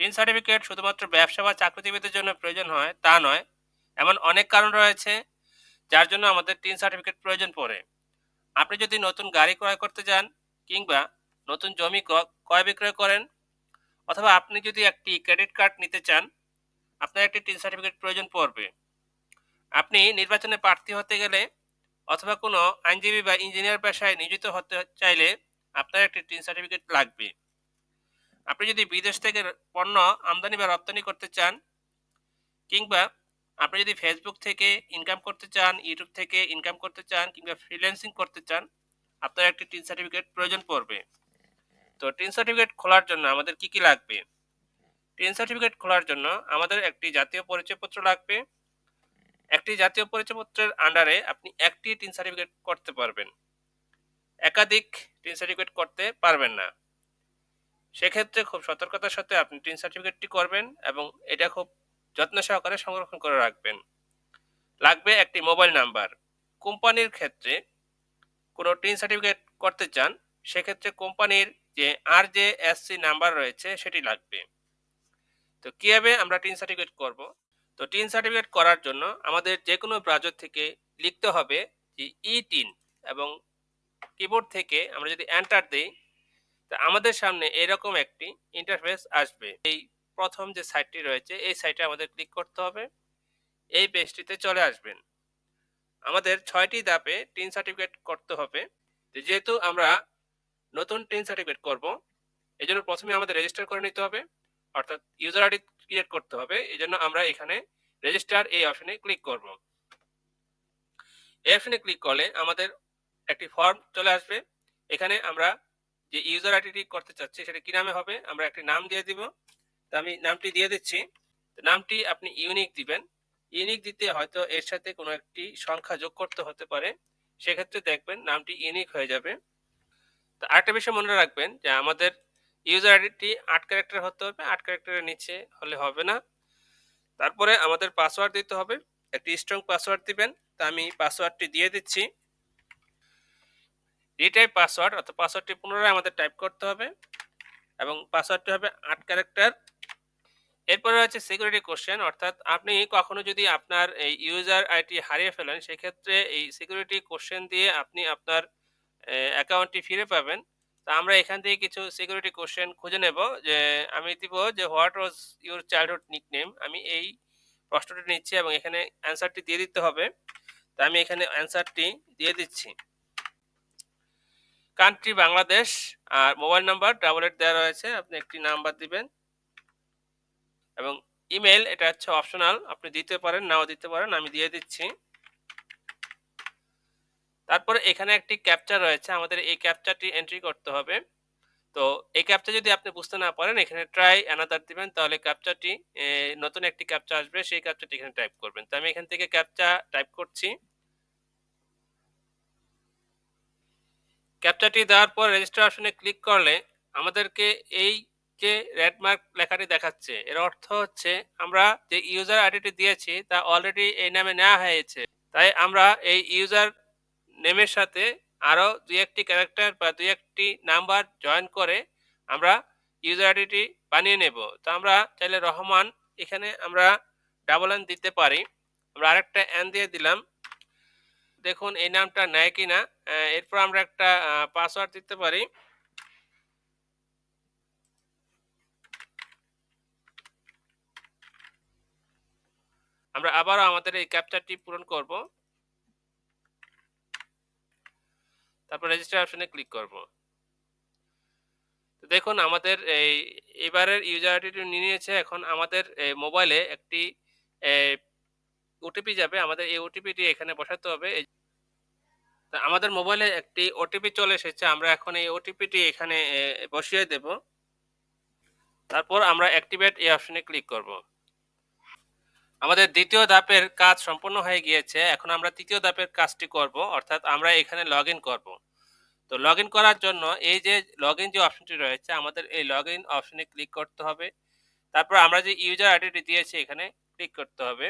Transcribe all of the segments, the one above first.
Tin certificate শুধুমাত্র ব্যবসা বা চাকরিজীবীদের জন্য প্রয়োজন হয়, তা নয়, এমন অনেক কারণ রয়েছে যার জন্য আমাদের টিন সার্টিফিকেট প্রয়োজন পড়ে। আপনি যদি নতুন গাড়ি ক্রয় করতে যান কিংবা নতুন জমি ক্রয় বিক্রয় করেন, অথবা আপনি যদি একটি ক্রেডিট কার্ড নিতে চান, আপনার একটি টিন সার্টিফিকেট প্রয়োজন পড়বে। আপনি নির্বাচনে প্রার্থী হতে গেলে অথবা কোনো আইনজীবী বা ইঞ্জিনিয়ার পেশায় নিয়োজিত হতে চাইলে আপনার একটি টিন সার্টিফিকেট লাগবে। আপনি যদি বিদেশ থেকে পণ্য আমদানি বা রপ্তানি করতে চান, কিংবা আপনি যদি ফেসবুক থেকে ইনকাম করতে চান ইউটিউব থেকে ইনকাম করতে চান, কিংবা ফ্রিল্যান্সিং করতে চান, আপনার একটি টিন সার্টিফিকেট প্রয়োজন পড়বে। তো টিন সার্টিফিকেট খোলার জন্য আমাদের কি কি লাগবে? টিন সার্টিফিকেট খোলার জন্য আমাদের একটি জাতীয় পরিচয়পত্র লাগবে। একটি জাতীয় পরিচয়পত্রের আন্ডারে আপনি একটি টিন সার্টিফিকেট করতে পারবেন। একাধিক টিন সার্টিফিকেট করতে পারবেন না। সেক্ষেত্রে খুব সতর্কতার সাথে আপনি টিন সার্টিফিকেটটি করবেন এবং এটা খুব যত্ন সহকারে সংরক্ষণ করে রাখবেন। লাগবে একটি মোবাইল নাম্বার। কোম্পানির ক্ষেত্রে কোনো টিন সার্টিফিকেট করতে চান, সেক্ষেত্রে কোম্পানির যে আর যে এসসি নাম্বার রয়েছে সেটি লাগবে। তো কীভাবে আমরা টিন সার্টিফিকেট করব? তো টিন সার্টিফিকেট করার জন্য আমাদের যে কোনো ব্রাউজার থেকে লিখতে হবে যে ই টিন এবং কিবোর্ড থেকে আমরা যদি এন্টার দিই আমাদের সামনে এরকম একটি ইন্টারফেস আসবে। এই প্রথম যে সাইটটি রয়েছে, এই সাইটে আমাদের ক্লিক করতে হবে। এই পেজটিতে চলে আসবেন। আমাদের ছয়টি ধাপে টিন সার্টিফিকেট করতে হবে। যেহেতু আমরা নতুন টিন সার্টিফিকেট করব এই জন্য প্রথমে আমাদের রেজিস্টার করে নিতে হবে। অর্থাৎ ইউজার আইডি ক্রিয়েট করতে হবে। এই জন্য আমরা এখানে রেজিস্টার এই অপশনে ক্লিক করব। এই অপশনে ক্লিক করলে আমাদের একটি ফর্ম চলে আসবে। এখানে আমরা যে ইউজার আইডিটি করতে চাচ্ছি, সেটা কি নামে হবে? আমরা একটি নাম দিয়ে দিব। তো আমি নামটি দিয়ে দিচ্ছি। নামটি আপনি ইউনিক দিবেন। ইউনিক দিতে হয়তো এর সাথে কোনো একটি সংখ্যা যোগ করতে হতে পারে। সেক্ষেত্রে দেখবেন নামটি ইউনিক হয়ে যাবে। তো আরেকটা বিষয় মনে রাখবেন যে আমাদের ইউজার আইডিটি আট ক্যারেক্টার হতে হবে। আট ক্যারেক্টারের নিচে হলে হবে না। তারপরে আমাদের পাসওয়ার্ড দিতে হবে। একটি স্ট্রং পাসওয়ার্ড দিবেন। তা আমি পাসওয়ার্ডটি দিয়ে দিচ্ছি। রিটাইপ পাসওয়ার্ড অর্থাৎ পাসওয়ার্ডটি পুনরায় আমাদের টাইপ করতে হবে এবং পাসওয়ার্ডটি হবে আট ক্যারেক্টার এরপরে হচ্ছে সিকিউরিটি কোশ্চেন অর্থাৎ আপনি কখনো যদি আপনার এই ইউজার আইডি হারিয়ে ফেলেন, সেক্ষেত্রে এই সিকিউরিটি কোশ্চেন দিয়ে আপনি আপনার অ্যাকাউন্টটি ফিরে পাবেন। তা আমরা এখান থেকে কিছু সিকিউরিটি কোশ্চেন খুঁজে নেব যে, আমি দিব যে what was your childhood nickname আমি এই প্রশ্নটি নিচ্ছি এবং এখানে অ্যান্সারটি দিয়ে দিতে হবে। তা আমি এখানে অ্যান্সারটি দিয়ে দিচ্ছি। কান্ট্রি বাংলাদেশ আর মোবাইল নাম্বার ডাবল এইট দেওয়া রয়েছে, আপনি একটি নাম্বার দিবেন। এবং ইমেল এটা হচ্ছে অপশনাল আপনি দিতে পারেন, নাও দিতে পারেন, আমি দিয়ে দিচ্ছি। তারপরে এখানে একটি ক্যাপচার রয়েছে, আমাদের এই ক্যাপচারটি এন্ট্রি করতে হবে। তো এই ক্যাপচা যদি আপনি বুঝতে না পারেন, এখানে ট্রাই অ্যানাদার দিবেন, তাহলে ক্যাপচাটি নতুন একটি ক্যাপচা আসবে, সেই ক্যাপচাটি এখানে টাইপ করবেন। তো আমি এখান থেকে ক্যাপচা টাইপ করছি। ক্যাপচাটি দেওয়ার পর রেজিস্টার অপশনে ক্লিক করলে আমাদেরকে এই যে রেড মার্ক লেখাটি দেখাচ্ছে, এর অর্থ হচ্ছে আমরা যে ইউজার আইডিটি দিয়েছি তা অলরেডি এই নামে নেওয়া হয়েছে। তাই আমরা এই ইউজার নেমের সাথে আরও দুই একটি ক্যারেক্টার বা দুই একটি নাম্বার জয়েন করে আমরা ইউজার আইডিটি বানিয়ে নেব। তো আমরা চাইলে রহমান এখানে আমরা ডাবল এন দিতে পারি। আমরা আরেকটা এন দিয়ে দিলাম। দেখুন এই নামটা নেয় কিনা। এরপর আমরা একটা পাসওয়ার্ড দিতে পারি। আমরা আবারও আমাদের এই ক্যাপচারটি পূরণ করব। তারপর রেজিস্টার অপশনে ক্লিক করব। তো দেখুন, আমাদের এই, এবারের ইউজার আইডিটি নিয়ে নিয়েছে। এখন আমাদের মোবাইলে একটি ওটিপি যাবে। আমাদের এই ওটিপিটি এখানে বসাতে হবে। তা আমাদের মোবাইলে একটি ওটিপি চলে এসেছে, আমরা এখন এই ওটিপিটি এখানে বসিয়ে দেব। তারপর আমরা অ্যাক্টিভেট এই অপশনে ক্লিক করব। আমাদের দ্বিতীয় ধাপের কাজ সম্পূর্ণ হয়ে গিয়েছে, এখন আমরা তৃতীয় ধাপের কাজটি করব, অর্থাৎ আমরা এখানে লগ ইন করব। তো লগ করার জন্য এই যে লগ যে অপশনটি রয়েছে, আমাদের এই লগ অপশনে ক্লিক করতে হবে। তারপর আমরা যে ইউজার আইডিটি দিয়েছি, এখানে ক্লিক করতে হবে।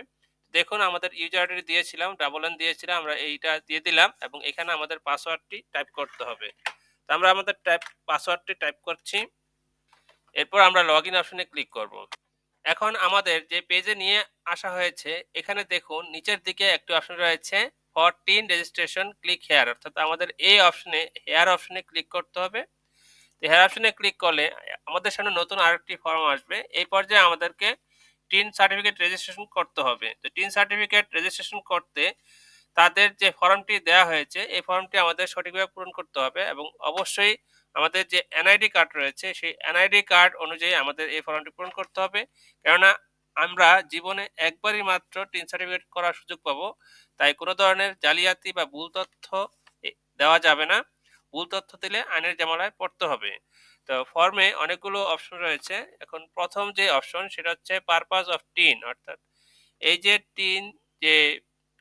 দেখুন আমাদের ইউজার আইডি দিয়েছিলাম ডাবল এন দিয়েছিলাম, আমরা এইটা দিয়ে দিলাম এবং এখানে আমাদের পাসওয়ার্ডটি টাইপ করতে হবে। তো আমরা আমাদের টাইপ পাসওয়ার্ডটি টাইপ করছি। এরপর আমরা লগ ইন অপশনে ক্লিক করব। এখন আমাদের যে পেজে নিয়ে আসা হয়েছে, এখানে দেখুন নিচের দিকে একটি অপশন রয়েছে for TIN registration click here অর্থাৎ আমাদের এই অপশনে হেয়ার অপশনে ক্লিক করতে হবে। তো হেয়ার অপশনে ক্লিক করলে আমাদের সামনে নতুন আরেকটি ফর্ম আসবে। এই পর্যায়ে আমাদেরকে টিন সার্টিফিকেট রেজিস্ট্রেশন করতে হবে। তো টিন সার্টিফিকেট রেজিস্ট্রেশন করতে তাদের যে ফর্মটি দেওয়া হয়েছে, এই ফর্মটি আমাদের সঠিকভাবে পূরণ করতে হবে এবং অবশ্যই আমাদের যে এনআইডি কার্ড রয়েছে, সেই এনআইডি কার্ড অনুযায়ী আমাদের এই ফর্মটি পূরণ করতে হবে। কেননা আমরা জীবনে একবারই মাত্র টিন সার্টিফিকেট করার সুযোগ পাবো, তাই কোনো ধরনের জালিয়াতি বা ভুল তথ্য দেওয়া যাবে না। ভুল তথ্য দিলে আইনের জামালায় পড়তে হবে। তো ফর্মে অনেকগুলো অপশন রয়েছে। এখন প্রথম যে অপশন সেটা হচ্ছে পারপাস অফ টিন অর্থাৎ এই যে টিন যে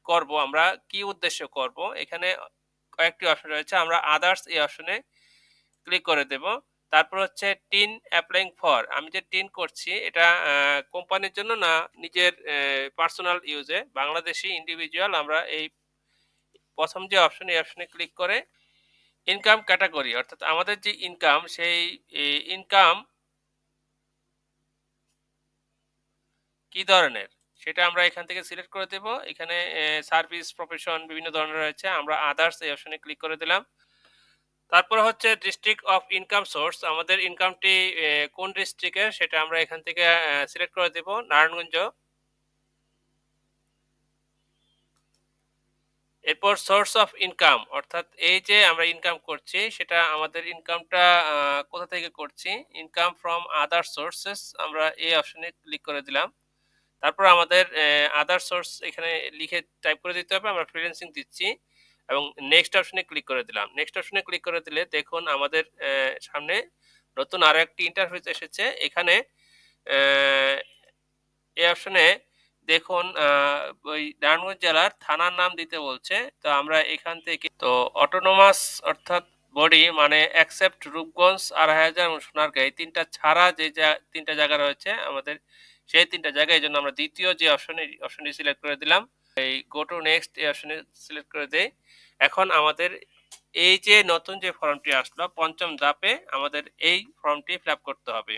করব আমরা, কি উদ্দেশ্য করব? এখানে কয়েকটি অপশন রয়েছে, আমরা আদার্স এই অপশনে ক্লিক করে দেব। তারপর হচ্ছে টিন অ্যাপ্লাইং ফর আমি যে টিন করছি, এটা কোম্পানির জন্য না, নিজের পার্সোনাল ইউজে বাংলাদেশি ইন্ডিভিজুয়াল আমরা এই প্রথম যে অপশন এই অপশনে ক্লিক করে ইনকাম ক্যাটাগরি অর্থাৎ আমাদের যে ইনকাম সেই ইনকাম কি ধরনের? সেটা আমরা এখান থেকে সিলেক্ট করে দেব। এখানে সার্ভিস প্রফেশন বিভিন্ন ধরনের রয়েছে। আমরা আদার্স এই অপশনে ক্লিক করে দিলাম। তারপর হচ্ছে ডিস্ট্রিক্ট অফ ইনকাম সোর্স আমাদের ইনকামটি কোন ডিস্ট্রিক্টের সেটা আমরা এখান থেকে সিলেক্ট করে দেব। নারায়ণগঞ্জ। এরপর সোর্স অফ ইনকাম অর্থাৎ এই যে আমরা ইনকাম করছি, সেটা আমাদের ইনকামটা কোথা থেকে করছি? ইনকাম ফ্রম আদার সোর্সেস আমরা এই অপশনে ক্লিক করে দিলাম। তারপর আমাদের আদার সোর্স এখানে লিখে টাইপ করে দিতে হবে, আমরা ফ্রিল্যান্সিং দিচ্ছি। এবং নেক্সট অপশনে ক্লিক করে দিলাম। নেক্সট অপশনে ক্লিক করে দিলে দেখুন আমাদের সামনে নতুন আরও একটি ইন্টারফেস এসেছে। এখানে এই অপশনে দেখুন ওই নারায়ণগঞ্জ জেলার থানার নাম দিতে বলছে। তো আমরা এখান থেকে, তো অটোনোমাস অর্থাৎ বডি মানে অ্যাকসেপ্ট রূপগঞ্জ আড়াই হাজার সোনারগাঁ, এই তিনটা ছাড়া যে তিনটা জায়গা রয়েছে আমাদের, সেই তিনটা জায়গায় এই জন্য আমরা দ্বিতীয় যে অপশনে অপশনটি সিলেক্ট করে দিলাম, এই গো টু নেক্সট এই অপশনে সিলেক্ট করে দেই। এখন আমাদের এই যে নতুন যে ফর্মটি আসলো, পঞ্চম ধাপে আমাদের এই ফর্মটি ফিল করতে হবে।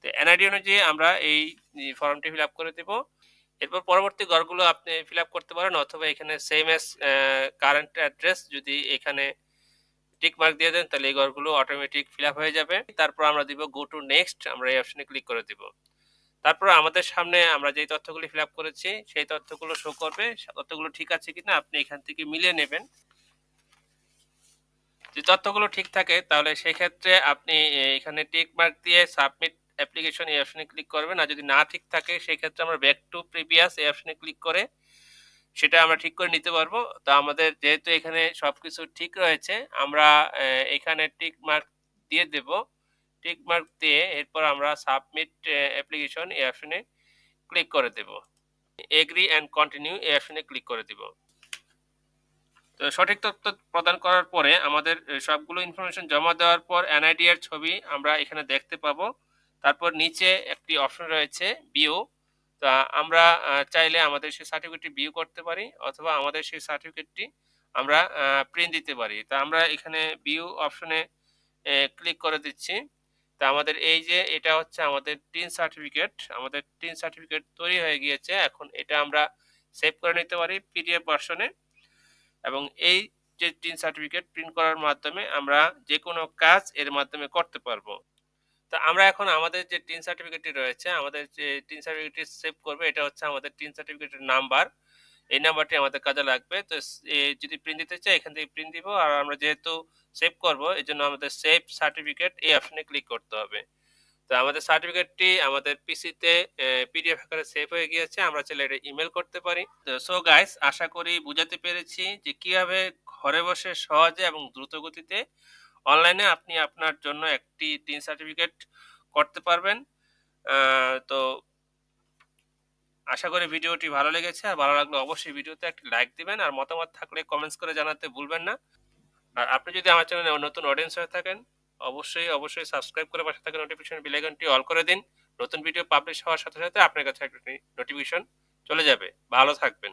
তো এনআইডি অনুযায়ী আমরা এই ফর্মটি ফিল করে দেব। এরপর পরবর্তী ঘরগুলো আপনি ফিল করতে পারেন অথবা এখানে সেম এস কারেন্ট অ্যাড্রেস যদি এখানে টিক মার্ক দিয়ে দেন, তাহলে এই ঘরগুলো অটোমেটিক ফিল হয়ে যাবে। তারপর আমরা দিব গো টু নেক্সট আমরা এই অপশনে ক্লিক করে দিব। তারপর আমাদের সামনে আমরা যেই তথ্যগুলি ফিল করেছি, সেই তথ্যগুলো শো করবে। তথ্যগুলো ঠিক আছে কিনা আপনি এখান থেকে মিলিয়ে নেবেন। যদি তথ্যগুলো ঠিক থাকে, তাহলে সেই ক্ষেত্রে আপনি এখানে টিক মার্ক দিয়ে সাবমিট অ্যাপ্লিকেশন এই অপশনে ক্লিক করবেন। আর যদি না ঠিক থাকে সেই ক্ষেত্রে আমরা ব্যাক টু প্রিভিয়াস এই অপশনে ক্লিক করে সেটা আমরা ঠিক করে নিতে পারব। তো আমাদের যেহেতু এখানে সব কিছু ঠিক রয়েছে, আমরা এখানে টিক মার্ক দিয়ে দেব। টিক মার্ক দিয়ে এরপর আমরা সাবমিট অ্যাপ্লিকেশন এই অপশনে ক্লিক করে দেব। এগ্রি অ্যান্ড কন্টিনিউ এই অপশনে ক্লিক করে দেব। তো সঠিক তথ্য প্রদান করার পরে আমাদের সবগুলো ইনফরমেশন জমা দেওয়ার পর এনআইডি এর ছবি আমরা এখানে দেখতে পাবো। তারপর নিচে একটি অপশন রয়েছে বিও তা আমরা চাইলে আমাদের সেই সার্টিফিকেটটি বিও করতে পারি, অথবা আমাদের সেই সার্টিফিকেটটি আমরা প্রিন্ট দিতে পারি। তা আমরা এখানে বিউ অপশনে ক্লিক করে দিচ্ছি। তা আমাদের এই যে এটা হচ্ছে আমাদের টিন সার্টিফিকেট আমাদের টিন সার্টিফিকেট তৈরি হয়ে গিয়েছে। এখন এটা আমরা সেভ করে নিতে পারি পিডিএফ ভার্সনে এবং এই যে টিন সার্টিফিকেট প্রিন্ট করার মাধ্যমে আমরা যে কোনো কাজ এর মাধ্যমে করতে পারব। তো আমরা এখন আমাদের যে টিন সার্টিফিকেটটি রয়েছে, আমাদের যে টিন সার্টিফিকেটটি সেভ করবে, এটা হচ্ছে আমাদের টিন সার্টিফিকেটের নাম্বার এই নাম্বারটি আমাদের কাজে লাগবে। তো যদি প্রিন্ট দিতে চাই, এখান থেকে প্রিন্ট দিব। আর আমরা যেহেতু সেভ করব, এই জন্য আমাদের সেভ সার্টিফিকেট এই অপশনে ক্লিক করতে হবে। তো আমাদের সার্টিফিকেটটি আমাদের পিসিতে পিডিএফ আকারে সেভ হয়ে গিয়েছে। আমরা চাইলে এটা ইমেল করতে পারি। তো সো গাইস আশা করি বুঝাতে পেরেছি যে কীভাবে ঘরে বসে সহজে এবং দ্রুত গতিতে অনলাইনে আপনি আপনার জন্য একটি টিন সার্টিফিকেট করতে পারবেন। তো আশা করি ভিডিওটি ভালো লেগেছে। আর ভালো লাগলে অবশ্যই ভিডিওতে একটি লাইক দিবেন। আর মতামত থাকলে কমেন্টস করে জানাতে ভুলবেন না। আর আপনি যদি আমার চ্যানেলে নতুন অডিয়েন্স হয়ে থাকেন, অবশ্যই অবশ্যই সাবস্ক্রাইব করে পাশে থাকা নোটিফিকেশন বেলাইকনটি অল করে দিন। নতুন ভিডিও পাবলিশ হওয়ার সাথে সাথে আপনার কাছে একটা নোটিফিকেশন চলে যাবে। ভালো থাকবেন।